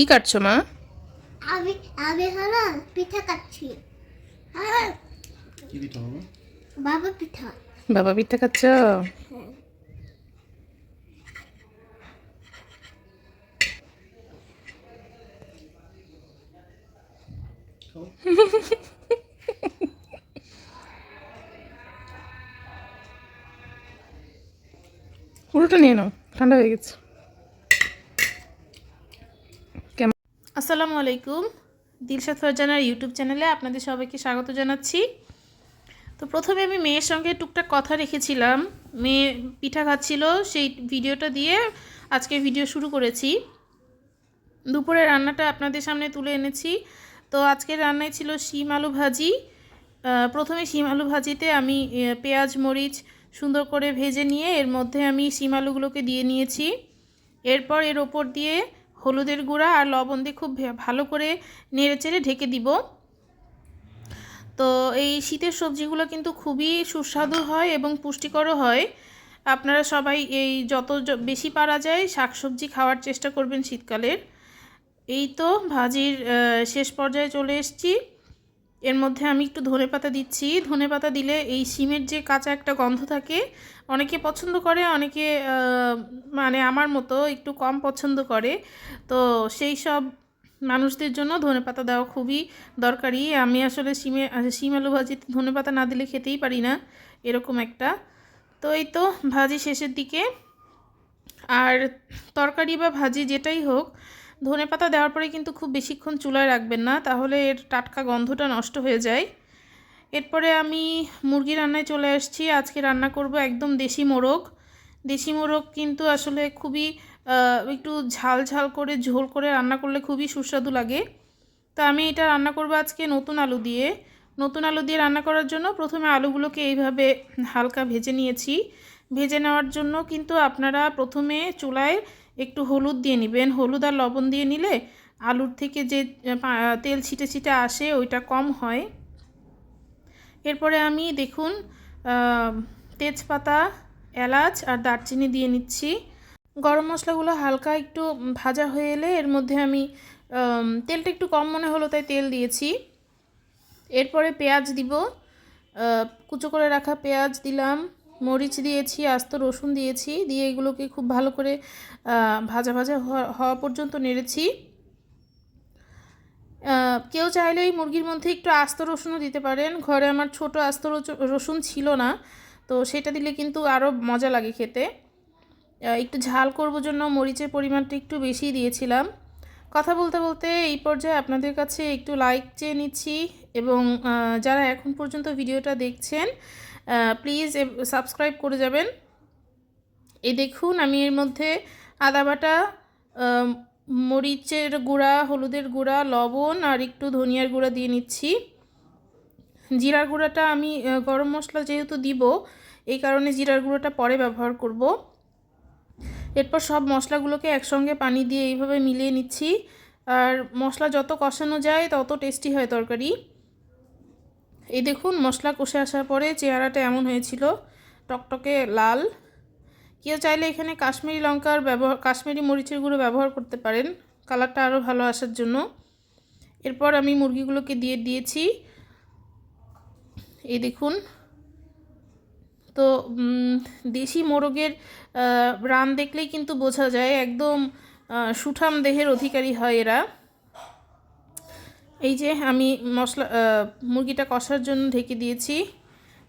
কি কাটছো মা? আমি আমি হলো পিঠা কাটছি। হ্যাঁ, কি পিঠা বাবা বাবা পিঠা। বাবা পিঠা খাচ্ছ। পুরোটা নিয়ে নাও ঠান্ডা হয়ে গেছে। আসসালামু আলাইকুম। দিলশাদ ফারজানার ইউটিউব চ্যানেলে আপনাদের সবাইকে স্বাগত জানাচ্ছি। তো প্রথমে আমি মেয়ের সঙ্গে টুকটাক কথা রেখেছিলাম। মেয়ে পিঠা খাচ্ছিল, সেই ভিডিওটা দিয়ে আজকে ভিডিও শুরু করেছি। দুপুরে রান্নাটা আপনাদের সামনে তুলে এনেছি। তো আজকের রান্নায় ছিল শিম আলু ভাজি। প্রথমে শিম আলু ভাজিতে আমি পেঁয়াজ, মরিচ সুন্দর করে ভেজে নিয়ে এর মধ্যে আমি শিম আলুগুলোকে দিয়ে নিয়েছি। এরপর এর ওপর দিয়ে হলুদের গুঁড়া আর লবণ দিয়ে খুব ভালো করে নেড়েচেড়ে ঢেকে দিব। তো এই শীতের সবজিগুলো কিন্তু খুবই সুস্বাদু হয় এবং পুষ্টিকরও হয়। আপনারা সবাই এই যত বেশি পারা যায় শাকসবজি খাওয়ার চেষ্টা করবেন শীতকালের। এই তো ভাজির শেষ পর্যায়ে চলে এসেছি। এর মধ্যে আমি একটু ধনেপাতা দিচ্ছি। ধনেপাতা দিলে এই শিমের যে কাঁচা একটা গন্ধ থাকে অনেকে পছন্দ করে, অনেকে মানে আমার মতো একটু কম পছন্দ করে। তো সেই সব মানুষদের জন্য ধনেপাতা দেওয়া খুবই দরকারি। আমি আসলে শিমে শিম আলু ভাজিতে ধনেপাতা না দিলে খেতেই পারি না, এরকম একটা। তো এই তো ভাজি শেষের দিকে। আর তরকারি বা ভাজি যেটাই হোক ধনে পাতা দেওয়ার পরে কিন্তু খুব বেশিক্ষণ চুলায় রাখবেন না, তাহলে এর টাটকা গন্ধটা নষ্ট হয়ে যায়। এরপরে আমি মুরগি রান্নায় চলে আসছি। আজকে রান্না করব একদম দেশি মোরগ। দেশি মোরগ কিন্তু আসলে খুবই একটু ঝাল ঝাল করে, ঝোল করে রান্না করলে খুবই সুস্বাদু লাগে। তো আমি এটা রান্না করব আজকে নতুন আলু দিয়ে। নতুন আলু দিয়ে রান্না করার জন্য প্রথমে আলুগুলোকে এইভাবে হালকা ভেজে নিয়েছি। ভেজে নেওয়ার জন্য কিন্তু আপনারা প্রথমে চুলায় একটু হলুদ দিয়ে নেবেন। হলুদ আর লবণ দিয়ে নিলে আলুর থেকে যে তেল ছিটে ছিটে আসে, ওইটা কম হয়। এরপরে আমি দেখুন তেজপাতা, এলাচ আর দারচিনি দিয়ে নিচ্ছি। গরম মশলাগুলো হালকা একটু ভাজা হয়ে এলে এর মধ্যে আমি তেলটা একটু কম মনে হলো তাই তেল দিয়েছি। এরপরে পেঁয়াজ দিব কুচো করে রাখা পেঁয়াজ দিলাম, মরিচ দিয়েছি, আস্ত রসুন দিয়েছি, দিয়ে এগুলোকে খুব ভালো করে ভাজা ভাজা হওয়া- পর্যন্ত নেড়েছি। কেউ চাইলে এই মুরগির মধ্যে একটু আস্ত রসুনও দিতে পারেন। ঘরে আমার ছোট আস্ত রসুন ছিল না, তো সেটা দিলে কিন্তু আরও মজা লাগে খেতে। একটু ঝাল করব জন্য মরিচের পরিমাণটা একটু বেশি দিয়েছিলাম। কথা বলতে বলতে এই পর্যায়ে আপনাদের কাছে একটু লাইক চেয়ে নিচ্ছি এবং যারা এখন পর্যন্ত ভিডিওটা দেখছেন প্লিজ সাবস্ক্রাইব করে যাবেন। এই দেখুন, আমি এর মধ্যে আদা বাটা মরিচের গুঁড়া, হলুদের গুঁড়া, লবণ আর একটু ধনিয়ার গুঁড়া দিয়ে নিচ্ছি। জিরার গুঁড়াটা আমি গরম মশলা যেহেতু দিব, এই কারণে জিরার গুঁড়োটা পরে ব্যবহার করব। এরপর সব মশলাগুলোকে একসঙ্গে পানি দিয়ে এইভাবে মিলিয়ে নিচ্ছি। আর মশলা যত কষানো যায়, তত টেস্টি হয় তরকারি। এই দেখুন, মশলা কষে আসার পরে চেহারাটা এমন হয়েছিল, টকটকে লাল। কেউ চাইলে এখানে কাশ্মীরি লঙ্কার ব্যবহার, কাশ্মীরি মরিচের গুঁড়ো ব্যবহার করতে পারেন। কালারটা আরও ভালো আসার জন্য। এরপর আমি মুরগিগুলোকে দিয়ে দিয়েছি। এই দেখুন। তো দেশি মোরগের রান দেখলেই কিন্তু বোঝা যায়, একদম সুঠাম দেহের অধিকারী হয় এরা। এই যে আমি মশলা মুরগিটা কষার জন্য ঢেকে দিয়েছি।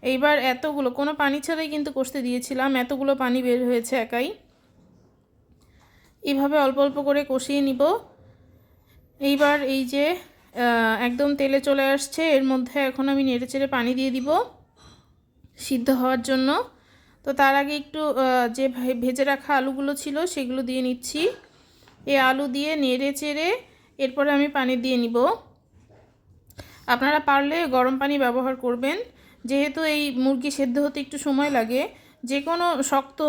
এইবার এতগুলো, কোনো পানি ছাড়াই কিন্তু কষতে দিয়েছিলাম, এতগুলো পানি বের হয়েছে একাই। এভাবে অল্প অল্প করে কষিয়ে নিব। এইবার এই যে একদম তেলে চলে আসছে, এর মধ্যে এখন আমি নেড়ে চেড়ে পানি দিয়ে দিব সিদ্ধ হওয়ার জন্য। তো তার আগে একটু যে ভেজে রাখা আলুগুলো ছিল সেগুলো দিয়ে নিচ্ছি। এই আলু দিয়ে নেড়ে চেড়ে এরপরে আমি পানি দিয়ে নিব। আপনারা পারলে গরম পানি ব্যবহার করবেন। যেহেতু এই মুরগি সেদ্ধ হতে একটু সময় লাগে যে কোনো শক্ত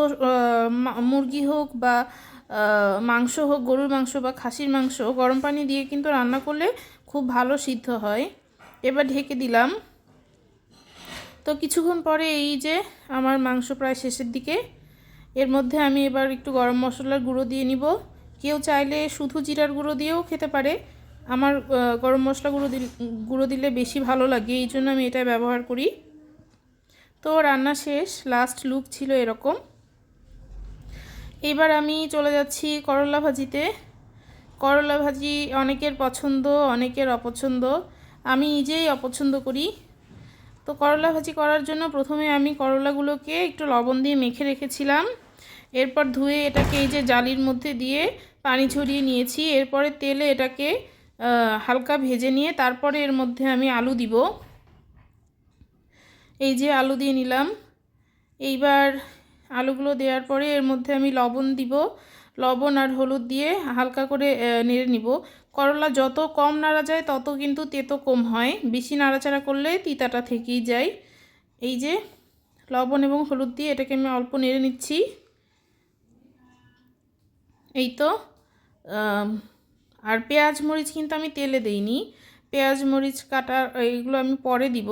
মুরগি হোক বা মাংস হোক, গরুর মাংস বা খাসির মাংস, গরম পানি দিয়ে কিন্তু রান্না করলে খুব ভালো সিদ্ধ হয়। এবার ঢেকে দিলাম। তো কিছুক্ষণ পরে এই যে আমার মাংস প্রায় শেষের দিকে, এর মধ্যে আমি এবার একটু গরম মশলার গুঁড়ো দিয়ে নিব। কেউ চাইলে শুধু জিরার গুঁড়ো দিয়েও খেতে পারে। আমার গরম মশলা গুঁড়ো দিল, গুঁড়ো দিলে বেশি ভালো লাগে, এই জন্য আমি এটা ব্যবহার করি। তো রান্না শেষ লাস্ট লুক ছিল এরকম। এবার আমি চলে যাচ্ছি করলা ভাজিতে। করলা ভাজি অনেকের পছন্দ, অনেকের অপছন্দ। আমি নিজেই অপছন্দ করি। তো করলা ভাজি করার জন্য প্রথমে আমি করলাগুলোকে একটু লবণ দিয়ে মেখে রেখেছিলাম। এরপর ধুয়ে এটাকে এই যে জালির মধ্যে দিয়ে পানি ছড়িয়ে নিয়েছি। এরপরে তেলে এটাকে হালকা ভেজে নিয়ে তারপরে এর মধ্যে আমি আলু দিব। এই যে আলু দিয়ে নিলাম। এইবার আলুগুলো দেওয়ার পরে এর মধ্যে আমি লবণ দিব। লবণ আর হলুদ দিয়ে হালকা করে নেড়ে নিব। করলা যত কম নাড়া যায় তত কিন্তু তেতো কম হয়। বেশি নাড়াচাড়া করলে তিতাটা থেকেই যায়। এই যে লবণ এবং হলুদ দিয়ে এটাকে আমি অল্প নেড়ে নিচ্ছি। এই তো আর পেঁয়াজ মরিচ কিন্তু আমি তেলে দেইনি। পেঁয়াজ মরিচ কাটা, এইগুলো আমি পরে দিব।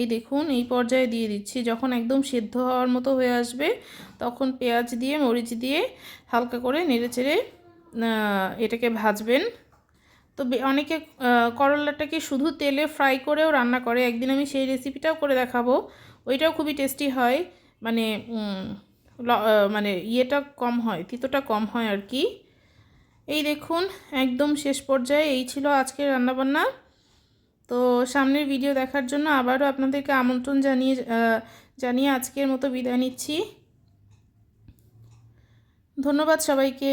এই দেখুন, এই পর্যায়ে দিয়ে দিচ্ছি। যখন একদম সেদ্ধ হওয়ার মতো হয়ে আসবে, তখন পেঁয়াজ দিয়ে, মরিচ দিয়ে হালকা করে নেড়ে চেড়ে এটাকে ভাজবেন। তো অনেকে করলাটাকে শুধু তেলে ফ্রাই করেও রান্না করে। একদিন আমি সেই রেসিপিটাও করে দেখাবো। ওইটাও খুবই টেস্টি হয়। মানে মানে ইয়েটা কম হয়, তিতোটা কম হয় আর কি। এই দেখুন, একদম শেষ পর্যায়ে এই ছিল আজকের রান্নাবান্না। তো সামনের ভিডিও দেখার জন্য আবারও আপনাদেরকে আমন্ত্রণ জানিয়ে জানিয়ে আজকের মতো বিদায় নিচ্ছি। ধন্যবাদ সবাইকে।